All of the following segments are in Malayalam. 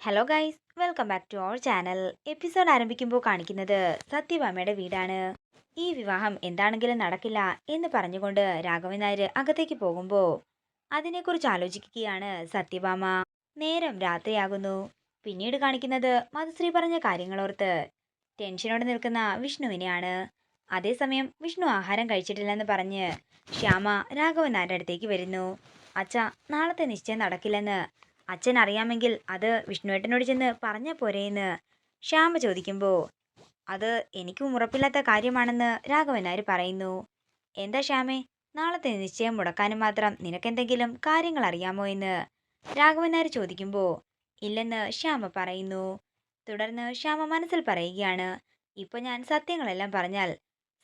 Hello guys welcome back to our channel episode ആരംഭിക്കുമ്പോൾ കാണിക്കുന്നത് സത്യഭാമയുടെ വീടാണ്. ഈ വിവാഹം എന്താണെങ്കിലും നടക്കില്ല എന്ന് പറഞ്ഞുകൊണ്ട് രാഘവൻ നായർ അകത്തേക്ക് പോകുമ്പോൾ അതിനെക്കുറിച്ച് ആലോചിക്കുകയാണ് സത്യഭാമ. നേരം രാത്രിയാകുന്നു. പിന്നീട് കാണിക്കുന്നത് മധുശ്രീ പറഞ്ഞ കാര്യങ്ങളോർത്ത് ടെൻഷനോടെ നിൽക്കുന്ന വിഷ്ണുവിനെയാണ്. അതേസമയം വിഷ്ണു ആഹാരം കഴിച്ചിട്ടില്ലെന്ന് പറഞ്ഞ് ശ്യാമ രാഘവൻ നായരുടെ അടുത്തേക്ക് വരുന്നു. അച്ഛ നാളത്തെ നിശ്ചയം നടക്കില്ലെന്ന് അച്ഛൻ അറിയാമെങ്കിൽ അത് വിഷ്ണുവേട്ടനോട് ചെന്ന് പറഞ്ഞ പോരേന്ന് ശ്യാമ ചോദിക്കുമ്പോൾ അത് എനിക്കും ഉറപ്പില്ലാത്ത കാര്യമാണെന്ന് രാഘവനാർ പറയുന്നു. എന്താ ശ്യാമേ നാളത്തെ നിശ്ചയം മുടക്കാനും മാത്രം നിനക്കെന്തെങ്കിലും കാര്യങ്ങൾ അറിയാമോ എന്ന്? രാഘവനാർ ചോദിക്കുമ്പോൾ ഇല്ലെന്ന് ശ്യാമ പറയുന്നു. തുടർന്ന് ശ്യാമ മനസ്സിൽ പറയുകയാണ് ഇപ്പോൾ ഞാൻ സത്യങ്ങളെല്ലാം പറഞ്ഞാൽ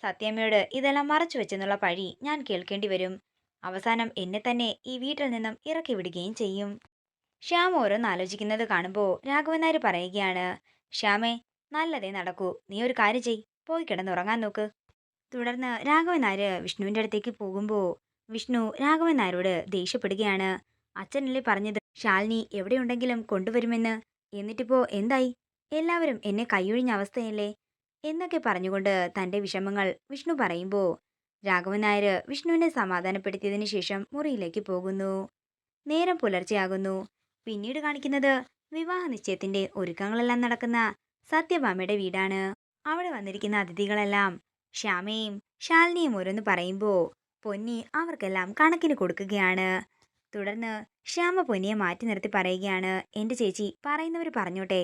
സത്യമ്മയോട് ഇതെല്ലാം മറച്ചു വെച്ചെന്നുള്ള പഴി ഞാൻ കേൾക്കേണ്ടി വരും. അവസാനം എന്നെ തന്നെ ഈ വീട്ടിൽ നിന്നും ഇറക്കി വിടുകയും ചെയ്യും. ശ്യാം ഓരോന്ന് ആലോചിക്കുന്നത് കാണുമ്പോൾ രാഘവൻ നായർ പറയുകയാണ് ശ്യാമേ നല്ലതേ നടക്കൂ. നീ ഒരു കാര്യം ചെയ് പോയി കിടന്നുറങ്ങാൻ നോക്ക്. തുടർന്ന് രാഘവൻ നായർ വിഷ്ണുവിന്റെ അടുത്തേക്ക് പോകുമ്പോൾ വിഷ്ണു രാഘവൻ നായരോട് ദേഷ്യപ്പെടുകയാണ്. അച്ഛനല്ലേ പറഞ്ഞത്? ശാലിനി എവിടെയുണ്ടെങ്കിലും കൊണ്ടുവരുമെന്ന്? എന്നിട്ടിപ്പോ എന്തായി? എല്ലാവരും എന്നെ കൈയൊഴിഞ്ഞ അവസ്ഥയല്ലേ? എന്നൊക്കെ പറഞ്ഞുകൊണ്ട് തന്റെ വിഷമങ്ങൾ വിഷ്ണു പറയുമ്പോൾ രാഘവൻ നായർ വിഷ്ണുവിനെ സമാധാനപ്പെടുത്തിയതിനു ശേഷം മുറിയിലേക്ക് പോകുന്നു. നേരം പുലർച്ചെയാകുന്നു. പിന്നീട് കാണിക്കുന്നത് വിവാഹ നിശ്ചയത്തിന്റെ ഒരുക്കങ്ങളെല്ലാം നടക്കുന്ന സത്യഭാമയുടെ വീടാണ്. അവിടെ വന്നിരിക്കുന്ന അതിഥികളെല്ലാം ശ്യാമയും ശാലിനിയും ഓരോന്ന് പറയുമ്പോൾ പൊന്നി അവർക്കെല്ലാം കണക്കിന് കൊടുക്കുകയാണ്. തുടർന്ന് ശ്യാമ പൊന്നിയെ മാറ്റി നിർത്തി പറയുകയാണ് എന്റെ ചേച്ചി പറയുന്നവർ പറഞ്ഞോട്ടെ.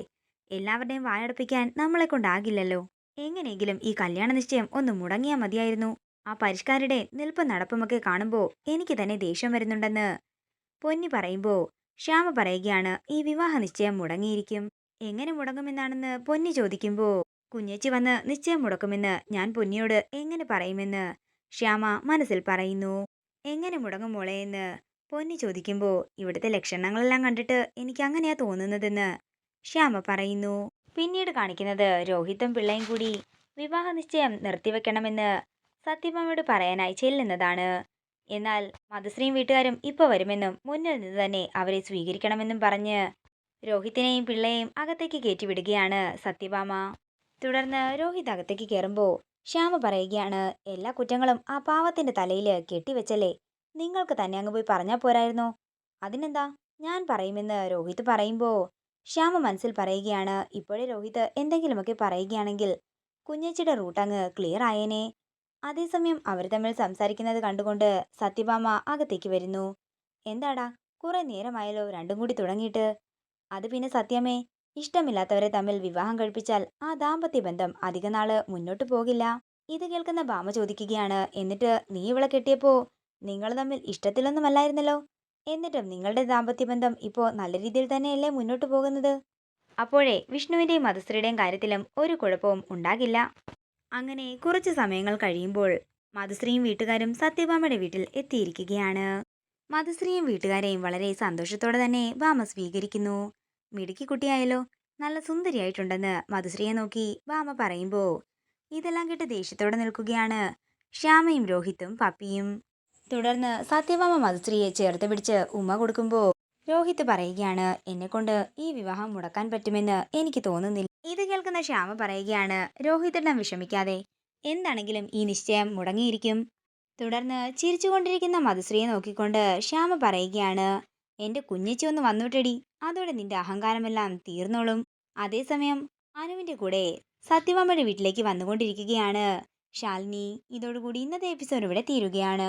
എല്ലാവരുടെയും വായടപ്പിക്കാൻ നമ്മളെ കൊണ്ടാകില്ലല്ലോ. എങ്ങനെയെങ്കിലും ഈ കല്യാണ നിശ്ചയം ഒന്ന് മുടങ്ങിയാൽ മതിയായിരുന്നു. ആ പരിഷ്കാരുടെ നിൽപ്പ് നടപ്പുമൊക്കെ കാണുമ്പോൾ എനിക്ക് തന്നെ ദേഷ്യം വരുന്നുണ്ടെന്ന് പൊന്നി പറയുമ്പോൾ ശ്യാമ പറയുകയാണ് ഈ വിവാഹ നിശ്ചയം മുടങ്ങിയിരിക്കും. എങ്ങനെ മുടങ്ങുമെന്നാണെന്ന് പൊന്നി ചോദിക്കുമ്പോൾ കുഞ്ഞേച്ചി വന്ന് നിശ്ചയം മുടക്കുമെന്ന് ഞാൻ പൊന്നിയോട് എങ്ങനെ പറയുമെന്ന്? ശ്യാമ മനസ്സിൽ പറയുന്നു എങ്ങനെ മുടങ്ങും മോളെ എന്ന്? പൊന്നി ചോദിക്കുമ്പോൾ ഇവിടുത്തെ ലക്ഷണങ്ങളെല്ലാം കണ്ടിട്ട് എനിക്ക് അങ്ങനെയാ തോന്നുന്നതെന്ന്? ശ്യാമ പറയുന്നു പിന്നീട് കാണിക്കുന്നത് രോഹിത്തും പിള്ളയും കൂടി വിവാഹ നിശ്ചയം നിർത്തിവെക്കണമെന്ന് സത്യഭാമയോട് പറയാനായി ചെല്ലുന്നതാണ്. എന്നാൽ മധുശ്രീയും വീട്ടുകാരും ഇപ്പോൾ വരുമെന്നും മുന്നിൽ നിന്ന് തന്നെ അവരെ സ്വീകരിക്കണമെന്നും പറഞ്ഞ് രോഹിത്തിനെയും പിള്ളയെയും അകത്തേക്ക് കയറ്റിവിടുകയാണ് സത്യഭാമ. തുടർന്ന് രോഹിത് അകത്തേക്ക് കയറുമ്പോൾ ശ്യാമ പറയുകയാണ് എല്ലാ കുറ്റങ്ങളും ആ പാവത്തിന്റെ തലയിൽ കെട്ടിവെച്ചല്ലേ? നിങ്ങൾക്ക് തന്നെ അങ്ങ് പോയി പറഞ്ഞാൽ പോരായിരുന്നോ? അതിനെന്താ? ഞാൻ പറയുമെന്ന് രോഹിത് പറയുമ്പോൾ ശ്യാമ മനസ്സിൽ പറയുകയാണ് ഇപ്പോഴേ രോഹിത് എന്തെങ്കിലുമൊക്കെ പറയുകയാണെങ്കിൽ കുഞ്ഞച്ചിയുടെ റൂട്ട് അങ്ങ് ക്ലിയർ ആയേനെ. അതേസമയം അവർ തമ്മിൽ സംസാരിക്കുന്നത് കണ്ടുകൊണ്ട് സത്യഭാമ അകത്തേക്ക് വരുന്നു. എന്താടാ? കുറെ നേരമായല്ലോ രണ്ടും കൂടി തുടങ്ങിയിട്ട്. അത് പിന്നെ സത്യമേ ഇഷ്ടമില്ലാത്തവരെ തമ്മിൽ വിവാഹം കഴിപ്പിച്ചാൽ ആ ദാമ്പത്യ ബന്ധം അധിക നാൾ മുന്നോട്ട് പോകില്ല. ഇത് കേൾക്കുന്ന ഭാമ ചോദിക്കുകയാണ്. എന്നിട്ട് നീ ഇവളെ കെട്ടിയപ്പോ നിങ്ങൾ തമ്മിൽ ഇഷ്ടത്തിലൊന്നുമല്ലായിരുന്നല്ലോ? എന്നിട്ടും നിങ്ങളുടെ ദാമ്പത്യ ബന്ധം ഇപ്പോൾ നല്ല രീതിയിൽ തന്നെയല്ലേ മുന്നോട്ട് പോകുന്നത്? അപ്പോഴേ വിഷ്ണുവിന്റെയും മധുശ്രീയുടെയും കാര്യത്തിലും ഒരു കുഴപ്പവും ഉണ്ടാകില്ല. അങ്ങനെ കുറച്ച് സമയങ്ങൾ കഴിയുമ്പോൾ മധുശ്രീയും വീട്ടുകാരും സത്യഭാമയുടെ വീട്ടിൽ എത്തിയിരിക്കുകയാണ്. മധുശ്രീയും വീട്ടുകാരെയും വളരെ സന്തോഷത്തോടെ തന്നെ ഭാമ സ്വീകരിക്കുന്നു. മിടുക്കി കുട്ടിയായല്ലോ നല്ല സുന്ദരിയായിട്ടുണ്ടെന്ന് മധുശ്രീയെ നോക്കി ഭാമ പറയുമ്പോൾ ഇതെല്ലാം കേട്ട് ദേഷ്യത്തോടെ നിൽക്കുകയാണ് ശ്യാമയും രോഹിത്തും പപ്പിയും. തുടർന്ന് സത്യഭാമ മധുശ്രീയെ ചേർത്ത് പിടിച്ച് ഉമ്മ കൊടുക്കുമ്പോൾ രോഹിത് പറയുകയാണ് എന്നെക്കൊണ്ട് ഈ വിവാഹം മുടക്കാൻ പറ്റുമെന്ന് എനിക്ക് തോന്നുന്നില്ല. ഇത് കേൾക്കുന്ന ശ്യാമ പറയുകയാണ് രോഹിതെണ്ണം വിഷമിക്കാതെ എന്താണെങ്കിലും ഈ നിശ്ചയം മുടങ്ങിയിരിക്കും. തുടർന്ന് ചിരിച്ചുകൊണ്ടിരിക്കുന്ന മധുശ്രീയെ നോക്കിക്കൊണ്ട് ശ്യാമ പറയുകയാണ് എന്റെ കുഞ്ഞിച്ചി ഒന്ന് വന്നുവിട്ടടി അതോടെ നിന്റെ അഹങ്കാരമെല്ലാം തീർന്നോളും. അതേസമയം അനുവിന്റെ കൂടെ സത്യവാമ്മയുടെ വീട്ടിലേക്ക് വന്നുകൊണ്ടിരിക്കുകയാണ് ശാലിനി ഇതോടുകൂടി ഇന്നത്തെ എപ്പിസോഡ് ഇവിടെ തീരുകയാണ്.